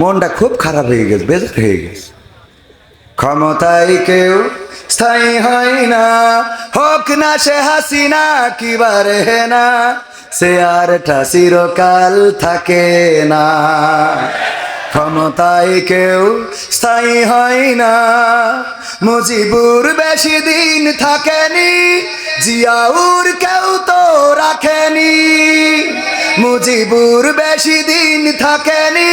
মনটা খুব খারাপ হয়ে গেছে, বেজার হয়ে গেছে। ক্ষমতায় কেউ স্থায়ী হয় না, হোক না সে হাসি হাসিনা কিবারে না, সে আরটা চিরকাল থাকে না। ক্ষমতায় কেউ স্থায়ী হয় না, মুজিবুর বেশি দিন থাকেনি, জিয়াউর কেউ তো রাখেনি, মুজিবুর বেশি দিন থাকেনি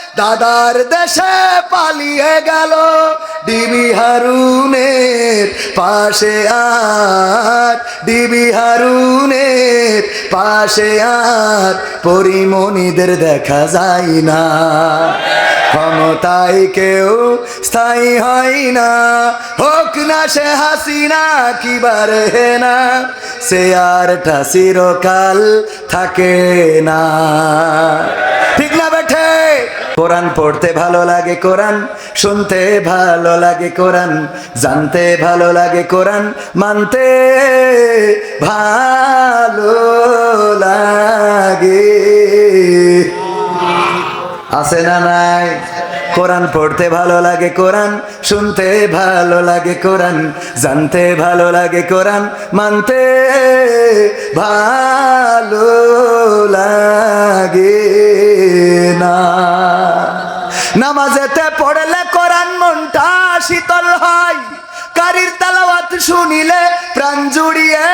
দাদার দেশে পালিয়ে গেল ডিবি হারুনের পাশে আর, ডিবি হারুনের পাশে আর, পরিমণিদের দেখা যায় না। ক্ষমতায় কেউ স্থায়ী হয় না। হোক না সে হাসিনা কিবার না, সে আরটা চিরকাল থাকে না। ঠিক কোরআন পড়তে ভালো লাগে কোরআন, শুনতে ভালো লাগে কোরআন, জানতে ভালো লাগে কোরআন, মানতে ভালো লাগে। আছে না নাই? কোরআন পড়তে ভালো লাগে কোরআন, শুনতে ভালো লাগে কোরআন, জানতে ভালো লাগে কোরআন, মানতে ভালো লাগে। না। নামাজেতে পড়লে কোরআন মনটা শীতল হয়, কারির তালাওয়াত শুনিলে প্রাণ জুড়িয়ে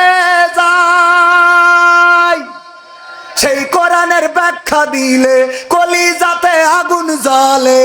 যায়। সেই কোরআনের ব্যাখ্যা দিলে কলি যাতে আগুন জ্বলে।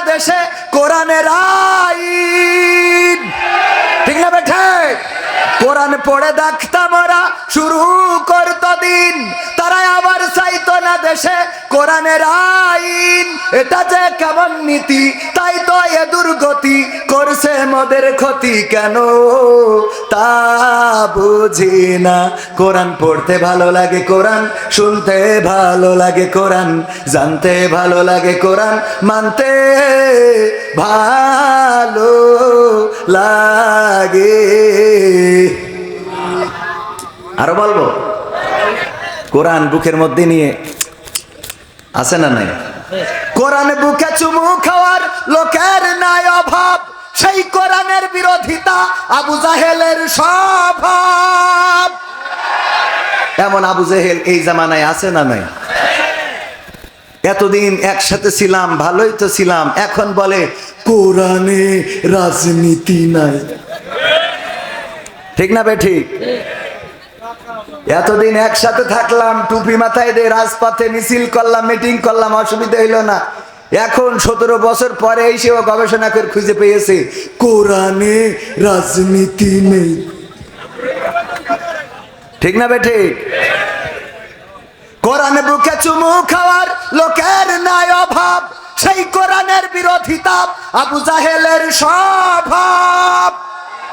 চাইতো না দেশে কোরআনের আইন। ঠিক না বেঠে? কোরআন পড়ে দেখতাম ওরা, শুরু করত দিন। তারা আবার চাইতো না দেশে কোরআনের আইন। এটা যে কেমন নীতি, তাই তো এ দুর্গতি করছে মোদের ক্ষতি কেন? তা বুঝি না। কোরআন পড়তে ভালো লাগে কোরআন, শুনতে ভালো লাগে কোরআন, জানতে ভালো লাগে কোরআন, মানতে ভালো লাগে। আরও বলব? কোরআন বুকের মধ্যে নিয়ে আছে না নাই? কোরআন বুকে চুমু খাওয়ার লোকের নাই অভাব। সেই কোরআনের বিরোধিতা আবু জাহেলের স্বভাব। এমন আবু জাহেল এই জামানায় আছে না নাই? এতদিন একসাথে ছিলাম, ভালোই তো ছিলাম, এখন বলে কোরআনে রাজনীতি নাই। ঠিক না বে ঠিক? এতদিন একসাথে থাকলাম, টুপি মাথায় দিয়ে রাজপথে মিছিল করলাম, মিটিং করলাম, অসুবিধা হইল না। এখন সতেরো বছর পরে এসে ও গবেষণা করে খুঁজে পেয়েছে, কোরআনে রাজনীতি নেই। ঠিক না বেঠে কোরআনে বুকে চুমু খাওয়ার লোকের নাই অভাব, সেই কোরআনের বিরোধিতা আবু জাহেলের স্বভাব।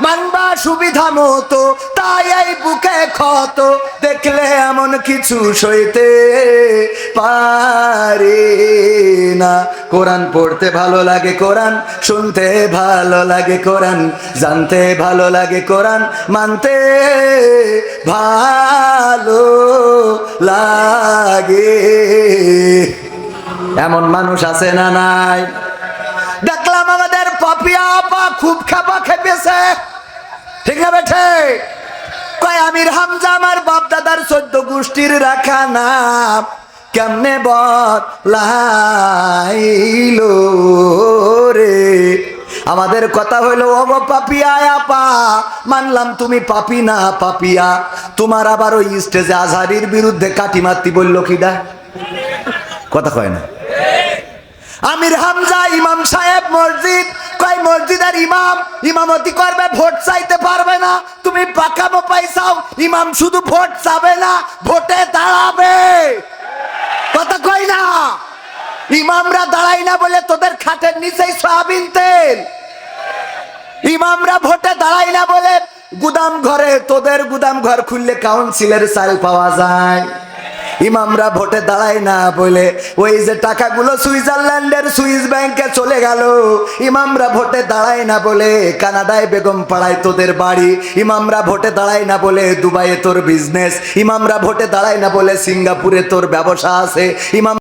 মানবা সুবিধা মতো, তাই এই বুকে ক্ষত, দেখলে কিছু সইতে পারে না। কোরআন পড়তে ভালো লাগে কোরআন, শুনতে ভালো লাগে কোরআন, জানতে ভালো লাগে কোরআন, মানতে ভালো লাগে। এমন মানুষ আছে না নাই? দেখলাম আমাদের পাপিয়া আপা খুব খাপা খেপেছে। ঠিক না বেঠে? কয়, আমির হামজা আমার বাপ দাদার চোদ্দ গোষ্ঠীর রাখা নাম। কেমনে বলাইল রে? আমাদের কথা হইল, ওগো পাপিয়া আপা মানলাম তুমি পাপি না পাপিয়া। তোমার আবার ওই স্টেজে আজহারির বিরুদ্ধে কাটি মারতি বলল কিডা কথা কয় না। আমির হামজা, ইমাম সাহেব, মসজিদ মসজিদের ইমাম, ইমামতি করবে, ভোট চাইতে পারবে না। তুমি পাকামো পাইছাও, ইমাম শুধু ভোট চাবে না, ভোটে দাঁড়াবে। কথা কই না? ইমামরা দাঁড়াই না বলে তোদের খাটের নিচেই সয়াবিন তেল। ইমামরা ভোটে দাঁড়াই না বলে গুদাম ঘরে, তোদের গুদাম ঘর খুললে কাউন্সিলের চাল পাওয়া যায়। ইমামরা ভোটে দাঁড়ায় না বলে, ওই যে টাকাগুলো সুইজারল্যান্ডের সুইস ব্যাংকে চলে গেল। ইমামরা ভোটে দাঁড়ায় না বলে, কানাডায় বেগম পাড়ায় তোদের বাড়ি। ইমামরা ভোটে দাঁড়ায় না বলে, দুবাইয়ে তোর বিজনেস ইমামরা ভোটে দাঁড়ায় না বলে, সিঙ্গাপুরে তোর ব্যবসা আছে। ইমাম